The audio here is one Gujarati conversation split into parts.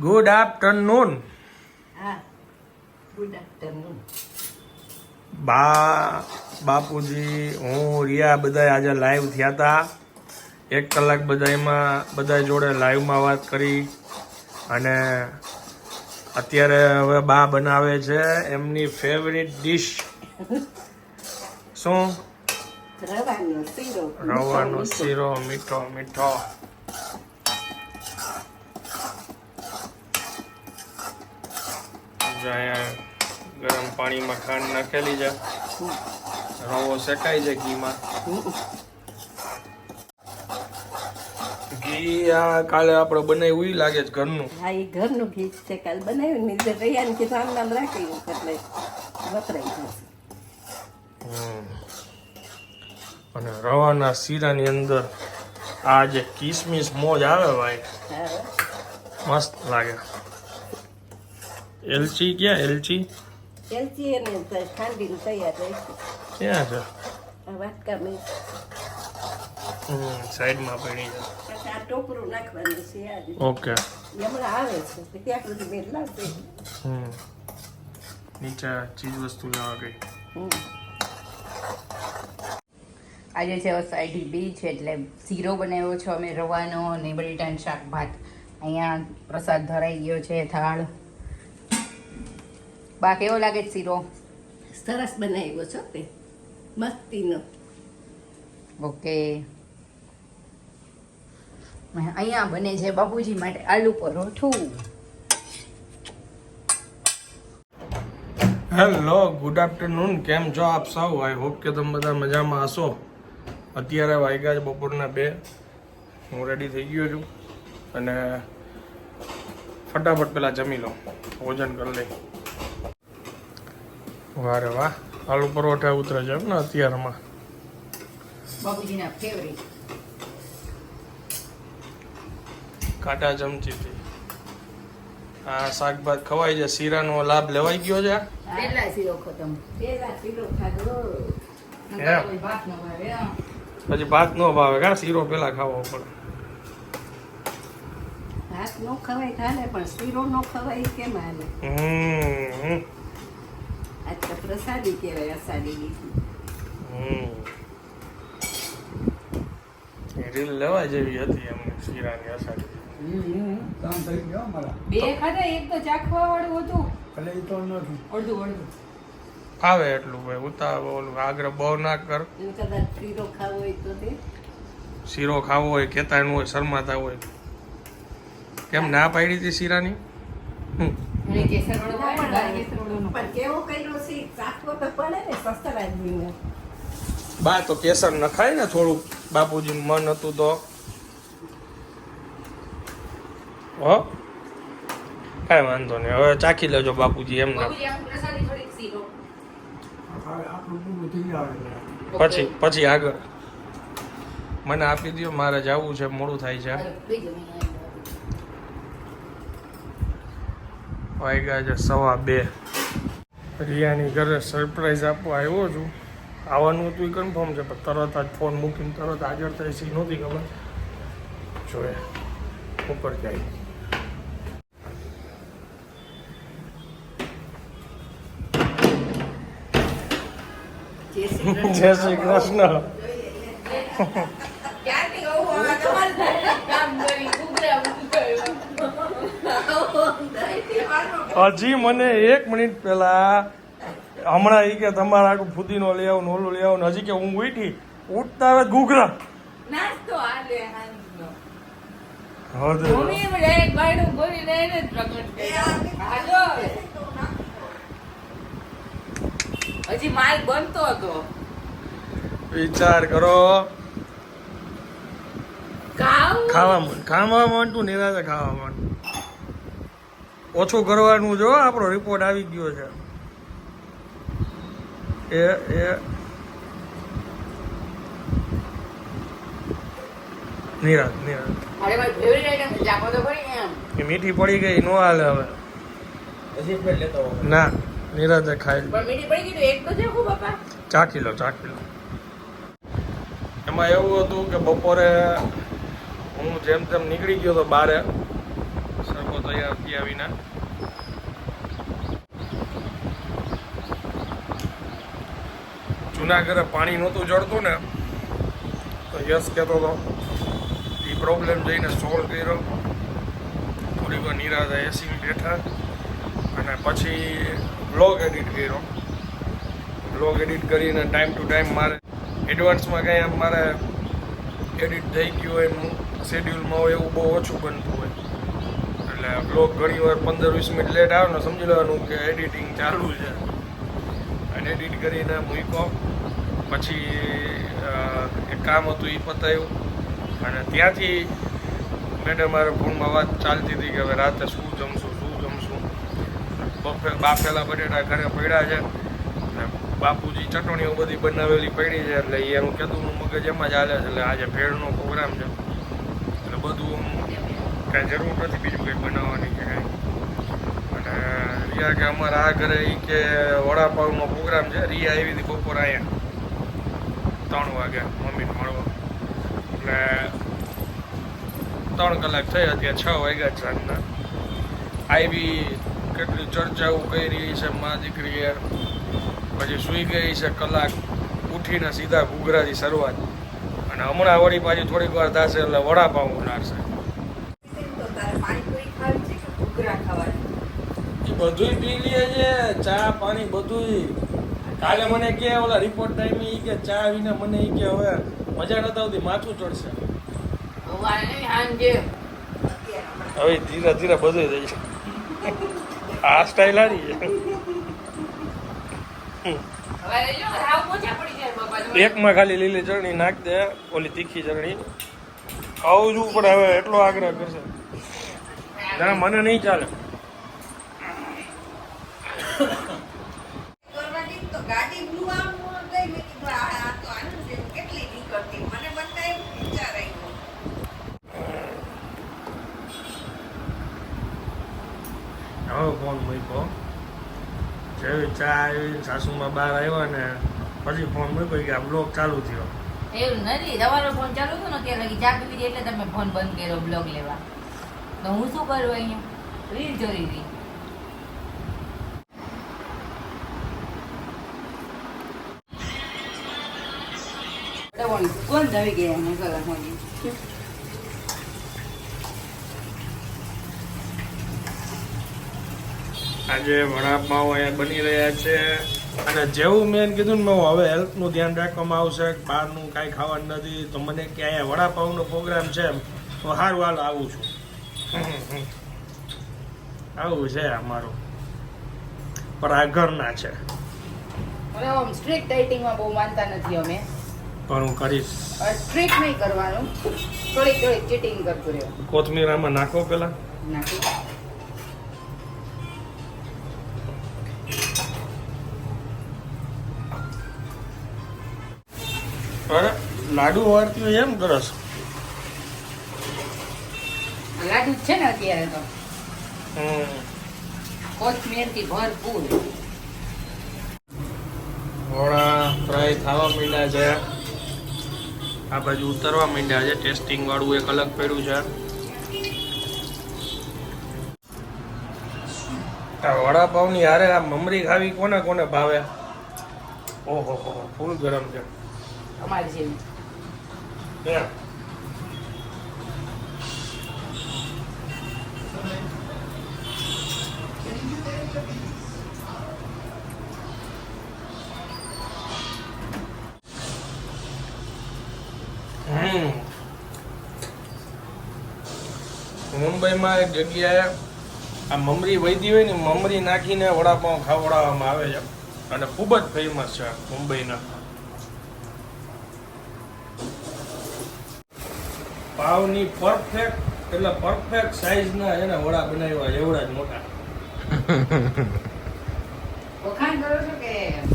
ગુડ આફ્ટરનૂન બા બાપુજી હું રિયા બધા આજે લાઈવ થયા હતા એક કલાક બધા એમાં બધા જોડે લાઈવમાં વાત કરી. અને અત્યારે હવે બા બનાવે છે એમની ફેવરિટ ડીશ શું? રવાનો શીરો મીઠો મીઠો. જો અહીંયા ગરમ પાણીમાં ખાંડ નાખેલી છે રવો શેકાય છે ઘીમાં. ઘી આ કાલે આપણે બનાવ્યું એ લાગે છે ઘરનું. હા એ ઘરનું ઘી છે કાલે બનાવ્યું ને જે રૈયાને કીધું આમ નામ રાખેલું એટલે વપરાય જશે. અને રવાના શીરાની અંદર આ જે કિસમિસ મોજ આવે ભાઈ. મસ્ત લાગે. એલચી ક્યાં? એલચી? એલચી અને ખાંડીને તૈયાર રહેશે ક્યાં છે? આ વાટકા મેં હમ, સાઈડમાં પડી છે. આ ટોપરું નાખવાનું છે આજે. ઓકે. હમણાં આવે છે ત્યાં સુધી મેં લાવશે હમ. નીચે ચીજ વસ્તુ લેવા ગઈ. હમ. આજે છે સાઈડ બી છે એટલે શીરો બનાવ્યો છે અમે રવાનો અને બટેટાનું શાક ભાત અહીંયા પ્રસાદ ધરાઈ ગયો છે થાળ. બા કેવો લાગે છે શીરો? સરસ બનાવ્યો છો તે. મસ્તીનો. ઓકે. અહીંયા બને છે બાપુજી માટે આલુ પરોઠું. હેલો ગુડ આફ્ટરનૂન કેમ છો આપ સૌ? આઈ હોપ કે તમે બધા મજામાં હશો. અત્યારે વાગ્યા છે બપોરના બે. હું રેડી થઈ ગયો છું. અને ફટાફટ પેલા જમી લો ભોજન કરી લઈ. વારે વાહ આલુ પરોઠા ઉતરે છે એમ ને અત્યારમાં. બાપુજીના ફેવરિટ કાંટા ચમચીથી આ શાકભાત ખવાય છે. શીરાનો લાભ લેવાઈ ગયો છે? પહેલા શીરો ખતમ. પહેલા શીરો ખાધો. પછી ભાત ન ભાવે. કા શીરો પેલા ખાવો પડે? ભાત નો ખવાય ખાલે પણ શીરો નો ખવાય કેમ હાલે? હમ. આજ તો પ્રસાદી કહેવાય અસાડી બીજી હમ. રીલ લેવા જેવી હતી એમ શીરાની અસાડી. કામ થઈ ગયો મારા. બે ખાધા એક તો ચાખવા વાળું હતું. એટલે એ તો નથી. અડધું અડધું. આવે એટલું ભાઈ ઉતાર ઓલું બહુ ના કર. શીરો ખાવો હોય તો તે. શીરો ખાવો હોય કહેતા હોય શરમાતા હોય. કેમ ના પાડી હતી શીરાની? હમ. બા તો કેસર નખાય ને થોડુંક. બાપુજી મન હતું તો. હો? કાંઈ વાંધો નહીં. હવે ચાખી લેજો બાપુજી એમને. પછી પછી આગળ. મને આપી દો મારે જવું છે મોડું થાય છે હાલો, લઈ જાઓ, અહીં આવી જાઓ. વાગ્યા છે સવા બે. રિયાની ઘરે સરપ્રાઈઝ આપવા આવ્યો છું. આવવાનું હતું એ કન્ફર્મ છે પણ તરત જ ફોન મૂકીને તરત હાજર થાય છે નહોતી ખબર. જોઈએ ઉપર જાય. જય શ્રી કૃષ્ણ. જય શ્રી કૃષ્ણ. ક્યાંથી આવું હવે તમારે ઘરે કામ કરી, ઘૂઘરા ઉગાડ્યા. હજી મને એક મિનિટ પહેલા હમણાં એ કે તમારે આખું ફુદીનો લઈ આવું ને ઓલું લઈ આવું ને હજી કે હું ઉઠી ઉઠતા આવે ઘૂઘરા. હજી માલ બનતો હતો. વિચાર કરો. ખાવા. માંડ ખાવા માંડતું નિરાશે ખાવા માંડ ઓછું કરવાનું જો આપણો રિપોર્ટ આવી ગયો છે. એ એ. નિરાત નિરાત એ મીઠી પડી ગઈ નો હાલે હવે. ના નિરાતે ખાઈ લો. પણ મીઠી પડી ગઈ તો એક તો છે હું બાપા ચાખી લો ચાખી લો એમાં એવું હતું કે બપોરે હું જેમ તેમ નીકળી ગયો તો બારે. તૈયાર થયા વિના જૂના પાણી નહોતું જળતું ને, તો યશ કહેતો હતો એ પ્રોબ્લેમ જઈને સોલ્વ કર્યો. થોડીક વાર નિરાધા એસી બેઠા અને પછી બ્લોગ એડિટ કર્યો. બ્લોગ એડિટ કરીને ટાઈમ ટુ ટાઈમ મારે એડવાન્સમાં કંઈ આમ મારે એડિટ થઈ ગયું હોય શેડ્યુલમાં હોય એવું બહુ ઓછું બનતું હોય. એટલે બ્લોગ ઘણી વાર પંદર, વીસ મિનિટ લેટ આવે ને સમજી લેવાનું કે એડિટિંગ ચાલુ છે. અને એડિટ કરીને મૂક્યો પછી એક કામ હતું એ પતાવ્યું અને ત્યાંથી મેડમ મારે ફોનમાં વાત ચાલતી હતી કે હવે રાતે શું જમશું શું જમશું. બફે, બાફેલા બટેટા ઘરે પડ્યા છે. બાપુજી ચટણીઓ બધી બનાવેલી પડી છે એટલે એનું કીધું મગજ એમાં જ હાલે છે. એટલે આજે ભેળનો પ્રોગ્રામ છે. એટલે બધું કાંઈ જરૂર નથી, બીજું કંઈ બનાવવાની કે કાંઈ. અને રિયા કે અમારા આ ઘરે એ કે વડાપાવનો પ્રોગ્રામ છે, રિયા આવી હતી બપોર અહીંયા. ત્રણ વાગ્યા, મમ્મીને મળવા. એટલે ત્રણ કલાક થઈ, અત્યારે છ વાગ્યા સાંજના. આવી કેટલી ચર્ચાઓ કરી છે મા દીકરીએ. પછી સૂઈ ગઈ છે કલાક, ઉઠીને સીધા ઘૂઘરાથી શરૂઆત. અને હમણાં વળી પાછી થોડીક વાર થશે એટલે વડાપાઉં ઉલાડશે તો તારે પાણીપુરી ખાવી છે કે ઘૂઘરા ખાવાની એ બધુંય પી લઈએ છે ચા પાણી બધુંય. કાલે મને કે ઓલા રિપોર્ટ ટાઈમે એ કે ચા વિના મને એ કે હવે મજા નથી આવતી માથું ચડશે. હવે ધીરે ધીરે બધું થઈ છે આ સ્ટાઇલ હારી છે. એકમાં ખાલી લીલી ચટણી નાખ દે ઓલી તીખી ચટણી. ખાવું છું પણ હવે એટલો આગ્રહ કરશે. ના મને નહીં ચાલે કરવાની તો ગાડી બ્લુ આમ લઈ મેં કીધું આ આ તો આનું છે કેટલી નીકળતી મને બતાવ્યું વિચાર આવ્યો હવે ફોન મૂક્યો. જેવી ચા આવી સાસુમાં બહાર આવ્યા ને પછી ફોન મૂક્યો કે આ બ્લોગ ચાલુ થયો. એવું નથી તમારો ફોન ચાલુ થયો ને કે લગી ચા પીવી એટલે તમે ફોન બંધ કર્યો બ્લોગ લેવા. તો હું શું કરું અહીંયા? રીલ જોઈ હતી કોણ? ગયા કલા હોની? આજે વડાપાઉં અહીંયા બની રહ્યા છે. અને જેવું મેં કીધું ને હવે હેલ્થનું ધ્યાન રાખવામાં આવશે બહારનું કાંઈ ખાવાનું નથી. તો મને કે અહીંયા વડાપાઉંનો પ્રોગ્રામ છે તો સારું હાલ આવું છું. આવું છે અમારું. પણ આ ઘરના છે. સ્ટ્રિક્ટ ડાયટિંગમાં બહુ માનતા નથી અમે. પણ હું કરીશ ટ્રીટ નહીં કરવાનું. થોડીક થોડીક ચીટિંગ કરતું રહેવું. કોથમીર આમાં નાખો પેલા નાખો. અરે લાડુ વાળતી એમ કરસ લાડુ છે ને અત્યારે તો. કોથમીર કોથમીરથી ભરપૂર. વડા ફ્રાય થવા માંડ્યા છે. આ બાજુ ઉતરવા માંડ્યા છે. ટેસ્ટિંગ વાળું એક અલગ પડ્યું છે. આ વડાપાવની હારે આ મમરી ખાવી કોને કોને ભાવે? ઓહો હો ફૂલ ગરમ છે. અમારી જેવી. મુંબઈમાં એક જગ્યાએ આ મમરી વૈદી હોય ને મમરી નાખીને વડાપાઉં ખવડાવવામાં આવે છે. અને ખૂબ જ ફેમસ છે મુંબઈના. પાવની પરફેક્ટ એટલે પરફેક્ટ સાઈઝના એને વડા બનાવ્યા એવડા જ મોટા. વખાણ કરો છો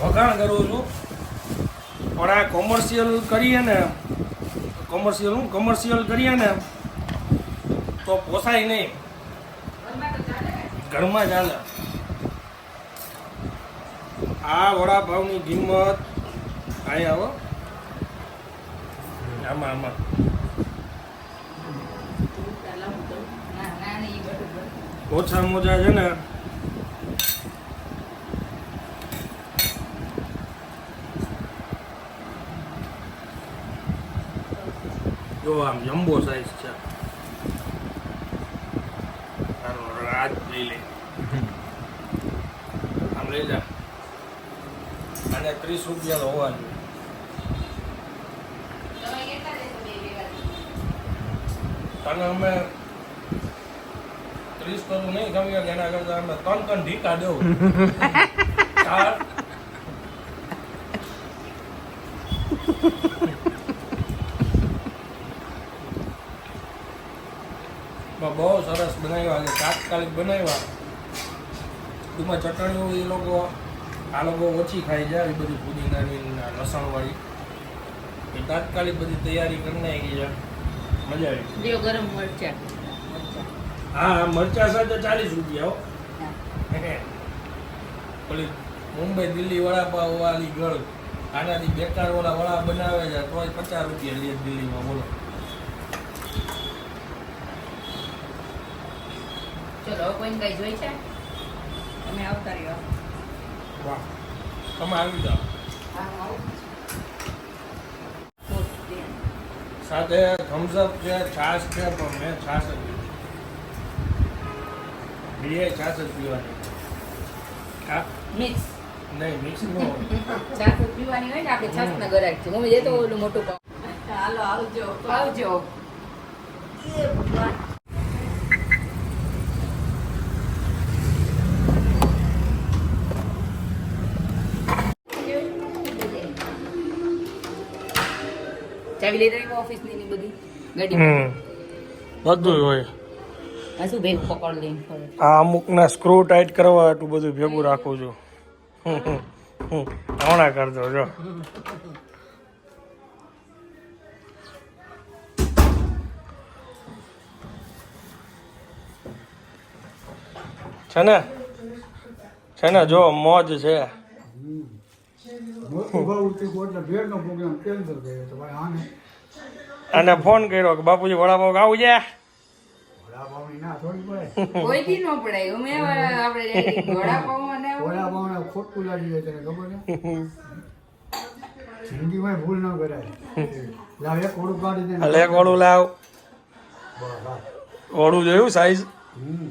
વખાણ કરું છું. પણ આ કોમર્શિયલ કરીએ ને કોમર્શિયલ હું કોમર્શિયલ કરીએ ને તો પોસાય નહીં. ઘરમાં ચાલે આ વડાપાવની કિંમત અહીંયા આવો. આમાં આમાં. ઓછા મોજા છે ને. જો આમ જમ્બો સાઈઝ છે તારો રાજ લઈ લે આમ લઈ જા. અને ત્રીસ રૂપિયા હોવા જોઈએ તને અમે ત્રીસ તો તું નહીં શકે એના કરતા અમે ત્રણ ત્રણ ઢીકા દેવું ચાર. બહુ સરસ બનાવ્યા છે તાત્કાલિક બનાવ્યા. એમાં ચટણીઓ એ લોકો આ લોકો ઓછી ખાઈ જાય એ બધી પુદીનાની લસણવાળી. એ તાત્કાલિક બધી તૈયારી કરી નાખી છે. મજા આવી. જો ગરમ મરચા. હા મરચા સાથે ચાલીસ રૂપિયા હો. હા. મુંબઈ દિલ્હી વડાપાવ વાળી ગળ. આનાથી બેકાર ઓલા વડા બનાવે છે તોય પચાસ રૂપિયા લે દિલ્હીમાં બોલો. ચલો કોઈને કઈ જોઈ છે? તમે આવતા રહ્યો. વાહ. તમે આવી જાઓ. સાથે થમ્સઅપ છે છાશ છે પણ મેં છાશ જ પીધી. બે છાશ જ પીવાની. હા? મિક્સ. નહીં મિક્સ નો છાસ પીવાની હોય ને આપણે છાસ ના ગરાક છે. મમ્મી જતો ઓલું મોટું હાલો આવજો આવજો. એ ભગવાન. ચાવી લઈ ઓફિસની બધી ગાડી હમ. બધું હોય. આ ભેગ પકડ લઈને સ્ક્રૂ ટાઈટ કરવા એટલું બધું ભેગું રાખું છું. હમ, હમ, હમ. હમણાં કરજો જો. છે ને? છે ને જો મોજ છે. ભેળનો પ્રોગ્રામ કેન્સલ કર્યો તો ભાઈ આને અને ફોન કર્યો કે બાપુજી વડાપાવ ખાવું છે? વડાપાવની ના થોડી પડે કોઈ દી ન પડાય. ગમે આપણે વડાપાવ અને વડાપાવને ખોટું લાગી જાય તને ખબર છે? જિંદગીમાં ભૂલ ન કરાય. લાવ એક ઓળું કાઢી દે એક વડું લાવ. બસ. જોયું સાઈઝ હમ.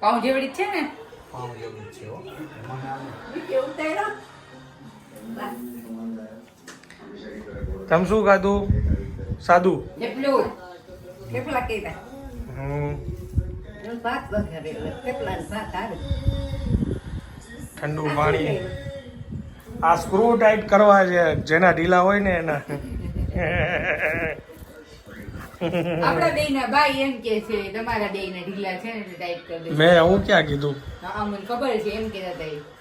પાઉં જેવડી છે ને? પાવ જેવું છે હો. મને આને કેવું ઉતાર્યો? તમે શું ખાધું? સાદું? કેટલા ભાત ઠંડુ પાણી. આ સ્ક્રૂ ટાઈટ કરવા છે જેના ઢીલા હોય ને એના. આપણા બે ના ભાઈ એમ કે છે તમારા બે ના ઢીલા છે ને કરી મેં હું ક્યાં કીધું? મને ખબર છે એમ કહેતા હતા.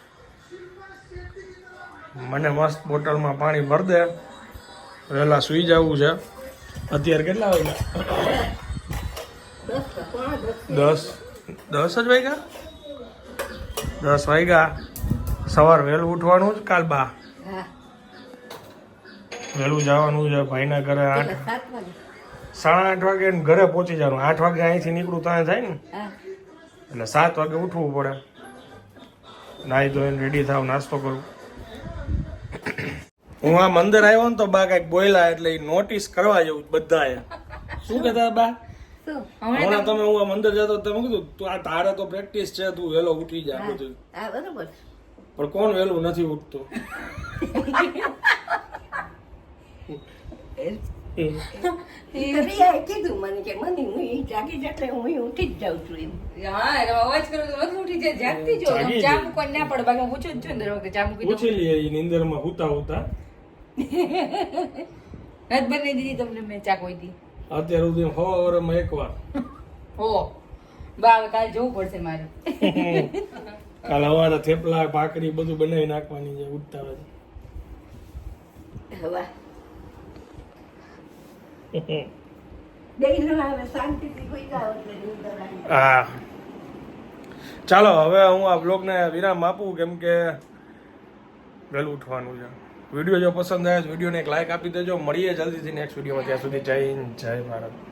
મને મસ્ત બોટલમાં પાણી ભર દે. વહેલા સુઈ જવું છે. અત્યારે કેટલા વાગ્યા? દસ. દસ જ વાગ્યા? દસ વાગ્યા. સવાર વહેલું ઉઠવાનું જ કાલ બા. વહેલું જવાનું છે ભાઈના ઘરે આઠ સાડા આઠ વાગે ઘરે પહોંચી જવાનું. આઠ વાગે અહીંથી નીકળું ત્યાં થાય ને? એટલે સાત વાગે ઉઠવું પડે. નાહી ધોઈને રેડી થાવ નાસ્તો કરું. હું આ મંદિર આવ્યો ને તો બા કંઈક બોયલા એટલે નોટિસ કરવા જેવું બધાએ. શું કહેતા બા? હમણાં તમે હું આ મંદિર જતો તમે કીધું તું આ તારે તો પ્રેક્ટિસ છે તું વહેલો ઉઠી જા બધું. પણ કોણ વહેલું નથી ઉઠતું? કીધું મને કે મને હું જાગી જ હું ઉઠી જ જાઉં છું એમ. હા એટલે અવાજ કરું તો નથી ઉઠી જાય. જાગતી જો ચા મૂકવા ના પડે. બાકી હું પૂછું જ છું ને વખતે ચા મૂકી દઉં પૂછી લઈએ એ હુતા હુતા નથી બનાવી દીધી તમને મેં ચા કોઈ દી? અત્યાર સુધી હવા વરમાં એકવાર. હો. બા કાલ જવું પડશે મારે. કાલ હવારે થેપલા ભાખરી બધું બનાવી નાખવાની છે ઉઠતા હોય હવા. હા ચાલો હવે હું આ બ્લોગને વિરામ આપું કેમ કે વહેલું ઉઠવાનું છે. વીડિયો જો પસંદ આવે વિડીયોને એક લાઇક આપી દેજો. મળીએ જલ્દીથી નેક્સ્ટ વિડીયોમાં. ત્યાં સુધી જય હિન્દ, જય ભારત.